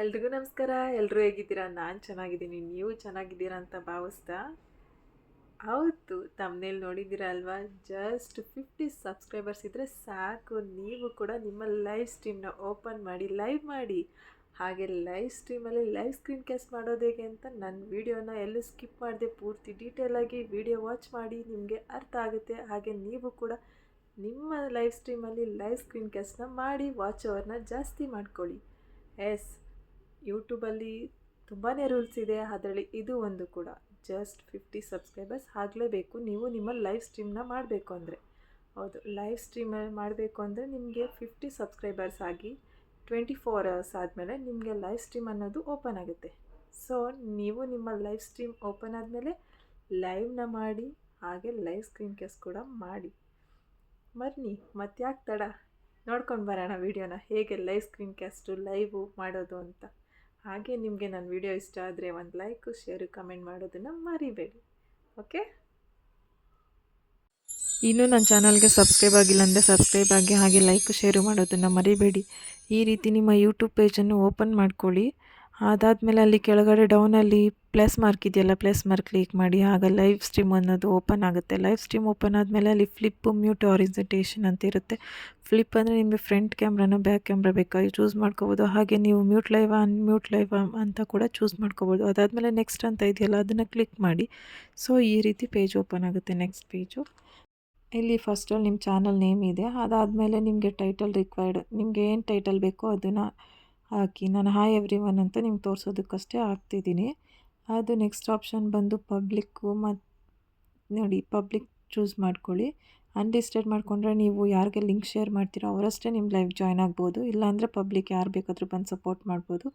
ಎಲ್ರಿಗೂ ನಮಸ್ಕಾರ. ಎಲ್ಲರೂ ಹೇಗಿದ್ದೀರಾ? ನಾನು ಚೆನ್ನಾಗಿದ್ದೀನಿ. ನೀವು ಚೆನ್ನಾಗಿದ್ದೀರಾ ಅಂತ ಭಾವಿಸ್ತಾ? ಹೌದು ತಮ್ಮನೇಲಿ ನೋಡಿದ್ದೀರಾ ಅಲ್ವಾ? ಜಸ್ಟ್ ಫಿಫ್ಟಿ ಸಬ್ಸ್ಕ್ರೈಬರ್ಸ್ ಇದ್ದರೆ ಸಾಕು. ನೀವು ಕೂಡ ನಿಮ್ಮ ಲೈವ್ ಸ್ಟ್ರೀಮ್ನ ಓಪನ್ ಮಾಡಿ ಲೈವ್ ಮಾಡಿ. ಹಾಗೆ ಲೈವ್ ಸ್ಟ್ರೀಮಲ್ಲಿ ಲೈವ್ ಸ್ಕ್ರೀನ್ ಕ್ಯಾಸ್ಟ್ ಮಾಡೋದು ಹೇಗೆ ಅಂತ ನನ್ನ ವೀಡಿಯೋನ ಎಲ್ಲೂ ಸ್ಕಿಪ್ ಮಾಡದೆ ಪೂರ್ತಿ ಡೀಟೇಲಾಗಿ ವಿಡಿಯೋ ವಾಚ್ ಮಾಡಿ ನಿಮಗೆ ಅರ್ಥ ಆಗುತ್ತೆ. ಹಾಗೆ ನೀವು ಕೂಡ ನಿಮ್ಮ ಲೈವ್ ಸ್ಟ್ರೀಮಲ್ಲಿ ಲೈವ್ ಸ್ಕ್ರೀನ್ ಕ್ಯಾಸ್ಟ್ನ ಮಾಡಿ ವಾಚ್ ಅವರ್ನ ಜಾಸ್ತಿ ಮಾಡ್ಕೊಳ್ಳಿ. ಎಸ್ ಯೂಟ್ಯೂಬಲ್ಲಿ ತುಂಬಾ ರೂಲ್ಸ್ ಇದೆ, ಅದರಲ್ಲಿ ಇದು ಒಂದು ಕೂಡ. ಜಸ್ಟ್ ಫಿಫ್ಟಿ ಸಬ್ಸ್ಕ್ರೈಬರ್ಸ್ ಆಗಲೇಬೇಕು. ನೀವು ನಿಮ್ಮ ಲೈವ್ ಸ್ಟ್ರೀಮ್ನ ಮಾಡಬೇಕು ಅಂದರೆ. ಹೌದು ಲೈವ್ ಸ್ಟ್ರೀಮ್ ಮಾಡಬೇಕು ಅಂದರೆ ನಿಮಗೆ ಫಿಫ್ಟಿ ಸಬ್ಸ್ಕ್ರೈಬರ್ಸ್ ಆಗಿ ಟ್ವೆಂಟಿ ಫೋರ್ ಅವರ್ಸ್ ಆದಮೇಲೆ ನಿಮಗೆ ಲೈವ್ ಸ್ಟ್ರೀಮ್ ಅನ್ನೋದು ಓಪನ್ ಆಗುತ್ತೆ. ಸೊ ನೀವು ನಿಮ್ಮ ಲೈವ್ ಸ್ಟ್ರೀಮ್ ಓಪನ್ ಆದಮೇಲೆ ಲೈವ್ನ ಮಾಡಿ, ಹಾಗೆ ಲೈವ್ ಸ್ಕ್ರೀನ್ ಕೇಸ್ ಕೂಡ ಮಾಡಿ. ಬನ್ನಿ ಮತ್ತ್ಯಾಕೆ ತಡ? ನೋಡ್ಕೊಂಡು ಬರೋಣ ವೀಡಿಯೋನ. ಹೇಗೆ ಲೈವ್ ಸ್ಕ್ರೀನ್ ಕ್ಯಾಸ್ಟು ಲೈವು ಮಾಡೋದು ಅಂತ. ಹಾಗೆ ನಿಮಗೆ ನನ್ನ ವಿಡಿಯೋ ಇಷ್ಟ ಆದರೆ ಒಂದು ಲೈಕು, ಶೇರು, ಕಮೆಂಟ್ ಮಾಡೋದನ್ನು ಮರಿಬೇಡಿ. ಓಕೆ? ಇನ್ನೂ ನನ್ನ ಚಾನಲ್ಗೆ ಸಬ್ಸ್ಕ್ರೈಬ್ ಆಗಿಲ್ಲ ಅಂದರೆ ಸಬ್ಸ್ಕ್ರೈಬ್ ಆಗಿ, ಹಾಗೆ ಲೈಕ್, ಶೇರು ಮಾಡೋದನ್ನು ಮರಿಬೇಡಿ. ಈ ರೀತಿ ನಿಮ್ಮ ಯೂಟ್ಯೂಬ್ ಪೇಜನ್ನು ಓಪನ್ ಮಾಡ್ಕೊಳ್ಳಿ. ಅದಾದಮೇಲೆ ಅಲ್ಲಿ ಕೆಳಗಡೆ ಡೌನಲ್ಲಿ ಪ್ಲಸ್ ಮಾರ್ಕ್ ಇದೆಯಲ್ಲ ಪ್ಲಸ್ ಮಾರ್ಕ್ ಕ್ಲಿಕ್ ಮಾಡಿ, ಆಗ ಲೈವ್ ಸ್ಟ್ರೀಮ್ ಅನ್ನೋದು ಓಪನ್ ಆಗುತ್ತೆ. ಲೈವ್ ಸ್ಟ್ರೀಮ್ ಓಪನ್ ಆದಮೇಲೆ ಅಲ್ಲಿ ಫ್ಲಿಪ್ ಮ್ಯೂಟ್ ಆರಿಸೆಂಟೇಷನ್ ಅಂತ ಇರುತ್ತೆ. ಫ್ಲಿಪ್ ಅಂದರೆ ನಿಮಗೆ ಫ್ರಂಟ್ ಕ್ಯಾಮ್ರಾನ ಬ್ಯಾಕ್ ಕ್ಯಾಮ್ರಾ ಬೇಕಾಗಿ ಚೂಸ್ ಮಾಡ್ಕೋಬೋದು. ಹಾಗೆ ನೀವು ಮ್ಯೂಟ್ ಲೈವ್ ಅನ್ಮ್ಯೂಟ್ ಲೈವ್ ಅಂತ ಕೂಡ ಚೂಸ್ ಮಾಡ್ಕೋಬೋದು. ಅದಾದಮೇಲೆ ನೆಕ್ಸ್ಟ್ ಅಂತ ಇದೆಯಲ್ಲ, ಅದನ್ನು ಕ್ಲಿಕ್ ಮಾಡಿ. ಸೊ ಈ ರೀತಿ ಪೇಜ್ ಓಪನ್ ಆಗುತ್ತೆ ನೆಕ್ಸ್ಟ್ ಪೇಜು ಇಲ್ಲಿ ಫಸ್ಟಲ್ಲಿ ನಿಮ್ಮ ಚಾನಲ್ ನೇಮ್ ಇದೆ. ಅದಾದಮೇಲೆ ನಿಮಗೆ ಟೈಟಲ್ ರಿಕ್ವೈರ್ಡ್ ನಿಮಗೆ ಏನು ಟೈಟಲ್ ಬೇಕೋ ಅದನ್ನು ಹಾಕಿ. ನಾನು ಹಾಯ್ ಎವ್ರಿ ಒನ್ ಅಂತ ನಿಮ್ಗೆ ತೋರಿಸೋದಕ್ಕಷ್ಟೇ ಹಾಕ್ತಿದ್ದೀನಿ. ಅದು ನೆಕ್ಸ್ಟ್ ಆಪ್ಷನ್ ಬಂದು ಪಬ್ಲಿಕ್ಕು ಮತ್ತು ನೋಡಿ ಪಬ್ಲಿಕ್ ಚೂಸ್ ಮಾಡ್ಕೊಳ್ಳಿ. ಅನ್ಲಿಸ್ಟೆಡ್ ಮಾಡಿಕೊಂಡ್ರೆ ನೀವು ಯಾರಿಗೆ ಲಿಂಕ್ ಶೇರ್ ಮಾಡ್ತೀರೋ ಅವರಷ್ಟೇ ನಿಮ್ಮ ಲೈವ್ ಜಾಯ್ನ್ ಆಗ್ಬೋದು. ಇಲ್ಲಾಂದರೆ ಪಬ್ಲಿಕ್ ಯಾರು ಬೇಕಾದರೂ ಬಂದು ಸಪೋರ್ಟ್ ಮಾಡ್ಬೋದು.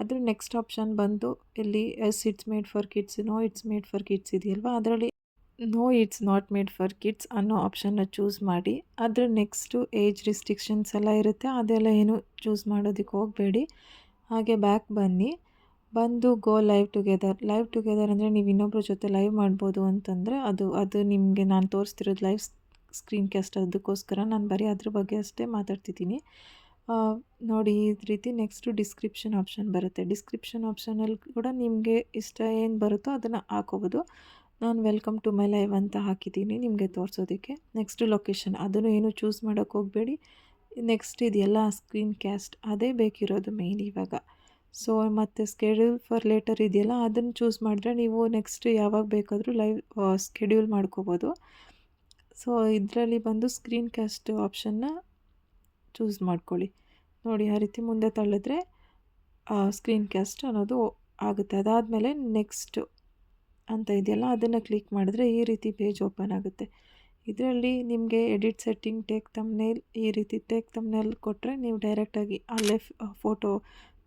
ಅದ್ರ ನೆಕ್ಸ್ಟ್ ಆಪ್ಷನ್ ಬಂದು ಇಲ್ಲಿ yes it's made for kids no it's made for kids ಇದೆಯಲ್ವ? ಅದರಲ್ಲಿ no it's not made for kids ಅನ್ನೋ ಆಪ್ಷನ್ನ ಚೂಸ್ ಮಾಡಿ. ಅದರ ನೆಕ್ಸ್ಟು ಏಜ್ ರಿಸ್ಟ್ರಿಕ್ಷನ್ಸ್ ಎಲ್ಲ ಇರುತ್ತೆ. ಅದೆಲ್ಲ ಏನು ಚೂಸ್ ಮಾಡೋದಕ್ಕೆ ಹೋಗಬೇಡಿ. ಹಾಗೆ ಬ್ಯಾಕ್ ಬನ್ನಿ. ಬಂದು go live together. Live together ಅಂದರೆ ನೀವು ಇನ್ನೊಬ್ಬರ ಜೊತೆ ಲೈವ್ ಮಾಡ್ಬೋದು ಅಂತಂದರೆ ಅದು ಅದು ನಿಮಗೆ ನಾನು ತೋರಿಸ್ತಿರೋದು ಲೈವ್ ಸ್ಕ್ರೀನ್ ಕ್ಯಾಸ್ಟ್ ಅದಕ್ಕೋಸ್ಕರ ನಾನು ಬರೀ ಅದ್ರ ಬಗ್ಗೆ ಅಷ್ಟೇ ಮಾತಾಡ್ತಿದ್ದೀನಿ. ನೋಡಿ ಈ ರೀತಿ ನೆಕ್ಸ್ಟು ಡಿಸ್ಕ್ರಿಪ್ಷನ್ ಆಪ್ಷನ್ ಬರುತ್ತೆ. ಡಿಸ್ಕ್ರಿಪ್ಷನ್ ಆಪ್ಷನಲ್ಲಿ ಕೂಡ ನಿಮಗೆ ಇಷ್ಟ ಏನು ಬರುತ್ತೋ ಅದನ್ನು ಹಾಕೋಬೋದು. ನಾನು ವೆಲ್ಕಮ್ ಟು ಮೈ ಲೈವ್ ಅಂತ ಹಾಕಿದ್ದೀನಿ ನಿಮಗೆ ತೋರಿಸೋದಕ್ಕೆ. ನೆಕ್ಸ್ಟ್ ಲೊಕೇಶನ್, ಅದನ್ನು ಏನು ಚೂಸ್ ಮಾಡೋಕ್ಕೆ ಹೋಗಬೇಡಿ. ನೆಕ್ಸ್ಟ್ ಇದೆಲ್ಲ ಸ್ಕ್ರೀನ್ ಕ್ಯಾಸ್ಟ್ ಅದೇ ಬೇಕಿರೋದು ಮೇಯ್ನ್ ಇವಾಗ. ಸೊ ಮತ್ತು ಸ್ಕೆಡ್ಯೂಲ್ ಫಾರ್ ಲೇಟರ್ ಇದೆಯಲ್ಲ, ಅದನ್ನು ಚೂಸ್ ಮಾಡಿದ್ರೆ ನೀವು ನೆಕ್ಸ್ಟ್ ಯಾವಾಗ ಬೇಕಾದರೂ ಲೈವ್ ಸ್ಕೆಡ್ಯೂಲ್ ಮಾಡ್ಕೋಬೋದು. ಸೊ ಇದರಲ್ಲಿ ಬಂದು ಸ್ಕ್ರೀನ್ ಕ್ಯಾಸ್ಟ್ ಆಪ್ಷನ್ನ ಚೂಸ್ ಮಾಡ್ಕೊಳ್ಳಿ. ನೋಡಿ, ಆ ರೀತಿ ಮುಂದೆ ತಳ್ಳಿದ್ರೆ ಸ್ಕ್ರೀನ್ ಕ್ಯಾಸ್ಟ್ ಅನ್ನೋದು ಆಗುತ್ತೆ. ಅದಾದಮೇಲೆ ನೆಕ್ಸ್ಟು ಅಂತ ಇದೆಯಲ್ಲ, ಅದನ್ನು ಕ್ಲಿಕ್ ಮಾಡಿದ್ರೆ ಈ ರೀತಿ ಪೇಜ್ ಓಪನ್ ಆಗುತ್ತೆ. ಇದರಲ್ಲಿ ನಿಮಗೆ ಎಡಿಟ್ ಸೆಟ್ಟಿಂಗ್ ಟೇಕ್ ತಮ್ನೇಲ್ ಈ ರೀತಿ ಟೇಕ್ ತಮ್ನೇಲ್ ಕೊಟ್ಟರೆ ನೀವು ಡೈರೆಕ್ಟಾಗಿ ಅಲ್ಲೇ ಫೋಟೋ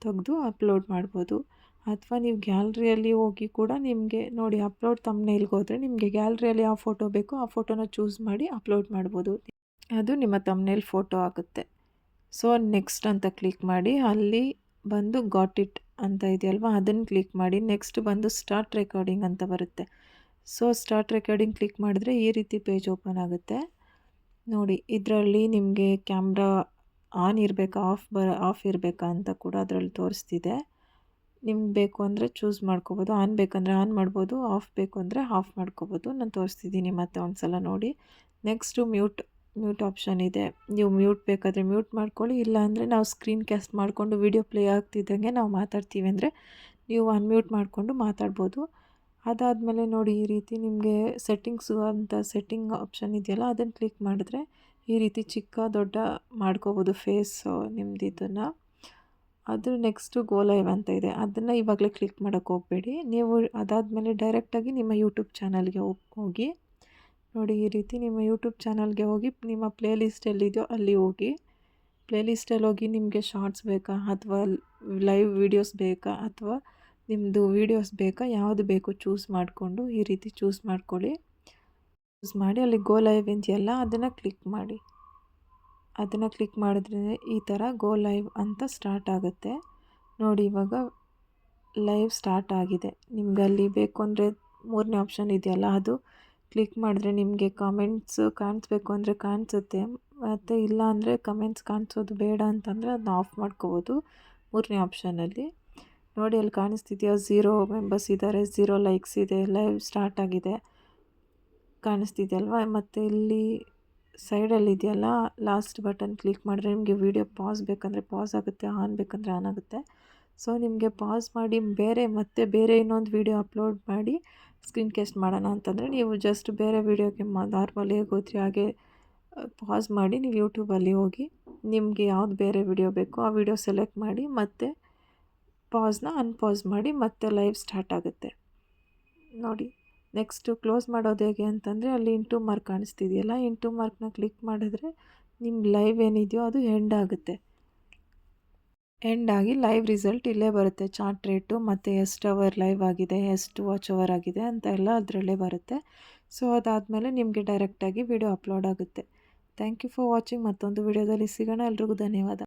ತೆಗೆದು ಅಪ್ಲೋಡ್ ಮಾಡ್ಬೋದು. ಅಥವಾ ನೀವು ಗ್ಯಾಲ್ರಿಯಲ್ಲಿ ಹೋಗಿ ಕೂಡ ನಿಮಗೆ ನೋಡಿ ಅಪ್ಲೋಡ್ ತಮ್ನೇಲ್ಗೆ ಹೋದರೆ ನಿಮಗೆ ಗ್ಯಾಲ್ರಿಯಲ್ಲಿ ಯಾವ ಫೋಟೋ ಬೇಕೋ, ಆ ಫೋಟೋನ ಚೂಸ್ ಮಾಡಿ ಅಪ್ಲೋಡ್ ಮಾಡ್ಬೋದು. ಅದು ನಿಮ್ಮ ತಮ್ನೇಲ್ ಫೋಟೋ ಆಗುತ್ತೆ. ಸೊ ನೆಕ್ಸ್ಟ್ ಅಂತ ಕ್ಲಿಕ್ ಮಾಡಿ, ಅಲ್ಲಿ ಬಂದು ಗಾಟ್ ಇಟ್ ಅಂತ ಇದೆಯಲ್ವ, ಅದನ್ನು ಕ್ಲಿಕ್ ಮಾಡಿ ನೆಕ್ಸ್ಟ್ ಬಂದು ಸ್ಟಾರ್ಟ್ ರೆಕಾರ್ಡಿಂಗ್ ಅಂತ ಬರುತ್ತೆ. ಸೊ ಸ್ಟಾರ್ಟ್ ರೆಕಾರ್ಡಿಂಗ್ ಕ್ಲಿಕ್ ಮಾಡಿದ್ರೆ ಈ ರೀತಿ ಪೇಜ್ ಓಪನ್ ಆಗುತ್ತೆ. ನೋಡಿ, ಇದರಲ್ಲಿ ನಿಮಗೆ ಕ್ಯಾಮ್ರಾ ಆನ್ ಇರಬೇಕಾ, ಆಫ್ ಬರ ಆಫ್ ಇರಬೇಕಾ ಅಂತ ಕೂಡ ಅದರಲ್ಲಿ ತೋರಿಸ್ತಿದೆ. ನಿಮ್ಗೆ ಬೇಕು ಅಂದರೆ ಚೂಸ್ ಮಾಡ್ಕೋಬೋದು. ಆನ್ ಬೇಕಂದರೆ ಆನ್ ಮಾಡ್ಬೋದು, ಆಫ್ ಬೇಕು ಅಂದರೆ ಆಫ್ ಮಾಡ್ಕೋಬೋದು. ನಾನು ತೋರಿಸ್ತಿದ್ದೀನಿ ಮತ್ತೆ ಒಂದು ಸಲ ನೋಡಿ. ನೆಕ್ಸ್ಟು ಮ್ಯೂಟ್ ಮ್ಯೂಟ್ ಆಪ್ಷನ್ ಇದೆ. ನೀವು ಮ್ಯೂಟ್ ಬೇಕಾದರೆ ಮ್ಯೂಟ್ ಮಾಡ್ಕೊಳ್ಳಿ, ಇಲ್ಲ ಅಂದರೆ ನಾವು ಸ್ಕ್ರೀನ್ ಕ್ಯಾಸ್ಟ್ ಮಾಡಿಕೊಂಡು ವೀಡಿಯೋ ಪ್ಲೇ ಆಗ್ತಿದ್ದಂಗೆ ನಾವು ಮಾತಾಡ್ತೀವಿ ಅಂದರೆ ನೀವು ಅನ್ಮ್ಯೂಟ್ ಮಾಡಿಕೊಂಡು ಮಾತಾಡ್ಬೋದು. ಅದಾದಮೇಲೆ ನೋಡಿ ಈ ರೀತಿ ನಿಮಗೆ ಸೆಟ್ಟಿಂಗ್ಸು ಅಂತ ಸೆಟ್ಟಿಂಗ್ ಆಪ್ಷನ್ ಇದೆಯಲ್ಲ, ಅದನ್ನು ಕ್ಲಿಕ್ ಮಾಡಿದ್ರೆ ಈ ರೀತಿ ಚಿಕ್ಕ ದೊಡ್ಡ ಮಾಡ್ಕೋಬೋದು ಫೇಸು ನಿಮ್ದು ಇದನ್ನು. ಅದ್ರ ನೆಕ್ಸ್ಟು ಗೋ ಲೈವ್ ಅಂತ ಇದೆ. ಅದನ್ನು ಇವಾಗಲೇ ಕ್ಲಿಕ್ ಮಾಡೋಕ್ಕೆ ಹೋಗಬೇಡಿ. ನೀವು ಅದಾದಮೇಲೆ ಡೈರೆಕ್ಟಾಗಿ ನಿಮ್ಮ ಯೂಟ್ಯೂಬ್ ಚಾನಲ್ಗೆ ಹೋಗಿ. ನೋಡಿ, ಈ ರೀತಿ ನಿಮ್ಮ ಯೂಟ್ಯೂಬ್ ಚಾನಲ್ಗೆ ಹೋಗಿ, ನಿಮ್ಮ ಪ್ಲೇ ಲಿಸ್ಟ್ ಎಲ್ಲಿದೆಯೋ ಅಲ್ಲಿ ಹೋಗಿ. ಪ್ಲೇ ಲಿಸ್ಟಲ್ಲಿ ಹೋಗಿ ನಿಮಗೆ ಶಾರ್ಟ್ಸ್ ಬೇಕಾ, ಅಥವಾ ಲೈವ್ ವೀಡಿಯೋಸ್ ಬೇಕಾ, ಅಥವಾ ನಿಮ್ಮದು ವೀಡಿಯೋಸ್ ಬೇಕಾ, ಯಾವುದು ಬೇಕು ಚೂಸ್ ಮಾಡಿಕೊಂಡು ಈ ರೀತಿ ಚೂಸ್ ಮಾಡ್ಕೊಳ್ಳಿ. ಚೂಸ್ ಮಾಡಿ ಅಲ್ಲಿ ಗೋ ಲೈವ್ ಇದೆಯಲ್ಲ ಅದನ್ನು ಕ್ಲಿಕ್ ಮಾಡಿ. ಅದನ್ನು ಕ್ಲಿಕ್ ಮಾಡಿದ್ರೆ ಈ ಥರ ಗೋ ಲೈವ್ ಅಂತ ಸ್ಟಾರ್ಟ್ ಆಗುತ್ತೆ. ನೋಡಿ, ಇವಾಗ ಲೈವ್ ಸ್ಟಾರ್ಟ್ ಆಗಿದೆ. ನಿಮ್ಗೆ ಅಲ್ಲಿ ಬೇಕು ಅಂದರೆ ಮೂರನೇ ಆಪ್ಷನ್ ಇದೆಯಲ್ಲ, ಅದು ಕ್ಲಿಕ್ ಮಾಡಿದ್ರೆ ನಿಮಗೆ ಕಾಮೆಂಟ್ಸ್ ಕಾಣಿಸ್ಬೇಕು ಅಂದರೆ ಕಾಣಿಸುತ್ತೆ. ಮತ್ತು ಇಲ್ಲ ಅಂದರೆ ಕಮೆಂಟ್ಸ್ ಕಾಣಿಸೋದು ಬೇಡ ಅಂತಂದರೆ ಅದನ್ನ ಆಫ್ ಮಾಡ್ಕೋಬೋದು ಮೂರನೇ ಆಪ್ಷನಲ್ಲಿ ನೋಡಿ, ಅಲ್ಲಿ ಕಾಣಿಸ್ತಿದೆಯಾ? ಝೀರೋ ಮೆಂಬರ್ಸ್ ಇದ್ದಾರೆ ಝೀರೋ ಲೈಕ್ಸ್ ಇದೆ ಲೈವ್ ಸ್ಟಾರ್ಟ್ ಆಗಿದೆ. ಕಾಣಿಸ್ತಿದೆಯಲ್ವಾ ಮತ್ತು ಇಲ್ಲಿ ಸೈಡಲ್ಲಿ ಇದೆಯಲ್ಲ ಲಾಸ್ಟ್ ಬಟನ್ ಕ್ಲಿಕ್ ಮಾಡಿದ್ರೆ ನಿಮಗೆ ವೀಡಿಯೋ ಪಾಸ್ ಬೇಕಂದರೆ ಪಾಸ್ ಆಗುತ್ತೆ ಆನ್ ಬೇಕಂದರೆ ಆನ್ ಆಗುತ್ತೆ. ಸೊ ನಿಮಗೆ ಪಾಸ್ ಮಾಡಿ ಬೇರೆ ಮತ್ತೆ ಬೇರೆ ಇನ್ನೊಂದು ವೀಡಿಯೋ ಅಪ್ಲೋಡ್ ಮಾಡಿ ಸ್ಕ್ರೀನ್ ಕ್ಯಾಸ್ಟ್ ಮಾಡೋಣ ಅಂತಂದರೆ ನೀವು ಜಸ್ಟ್ ಬೇರೆ ವೀಡಿಯೋಗೆ ನಾರ್ಮಲ್ ಹೇಗೆ ಹೋದ್ರಿ ಹಾಗೆ ಪಾಸ್ ಮಾಡಿ ನೀವು ಯೂಟ್ಯೂಬಲ್ಲಿ ಹೋಗಿ ನಿಮಗೆ ಯಾವ್ದು ಬೇರೆ ವಿಡಿಯೋ ಬೇಕೋ ಆ ವಿಡಿಯೋ ಸೆಲೆಕ್ಟ್ ಮಾಡಿ ಮತ್ತೆ ಪಾಸ್ನ ಅನ್ಪಾಸ್ ಮಾಡಿ ಮತ್ತೆ ಲೈವ್ ಸ್ಟಾರ್ಟ್ ಆಗುತ್ತೆ. ನೋಡಿ. ನೆಕ್ಸ್ಟು ಕ್ಲೋಸ್ ಮಾಡೋದು ಹೇಗೆ ಅಂತಂದರೆ ಅಲ್ಲಿ ಇಂಟು ಮಾರ್ಕ್ ಕಾಣಿಸ್ತಿದೆಯಲ್ಲ, ಇಂಟು ಮಾರ್ಕ್ನ ಕ್ಲಿಕ್ ಮಾಡಿದ್ರೆ ನಿಮ್ಮ ಲೈವ್ ಏನಿದೆಯೋ ಅದು ಎಂಡ್ ಆಗುತ್ತೆ. ಎಂಡ್ ಆಗಿ ಲೈವ್ ರಿಸಲ್ಟ್ ಇಲ್ಲೇ ಬರುತ್ತೆ. ಚಾರ್ಟ್ ರೇಟು ಮತ್ತು ಎಷ್ಟು ಅವರ್ ಲೈವ್ ಆಗಿದೆ ಎಷ್ಟು ವಾಚ್ ಅವರ್ ಆಗಿದೆ ಅಂತ ಎಲ್ಲ ಅದರಲ್ಲೇ ಬರುತ್ತೆ. ಸೊ ಅದಾದಮೇಲೆ ನಿಮಗೆ ಡೈರೆಕ್ಟಾಗಿ ವಿಡಿಯೋ ಅಪ್ಲೋಡ್ ಆಗುತ್ತೆ. Thank you for watching. ಮತ್ತೊಂದು ವಿಡಿಯೋದಲ್ಲಿ ಸಿಗೋಣ. ಎಲ್ರಿಗೂ ಧನ್ಯವಾದ.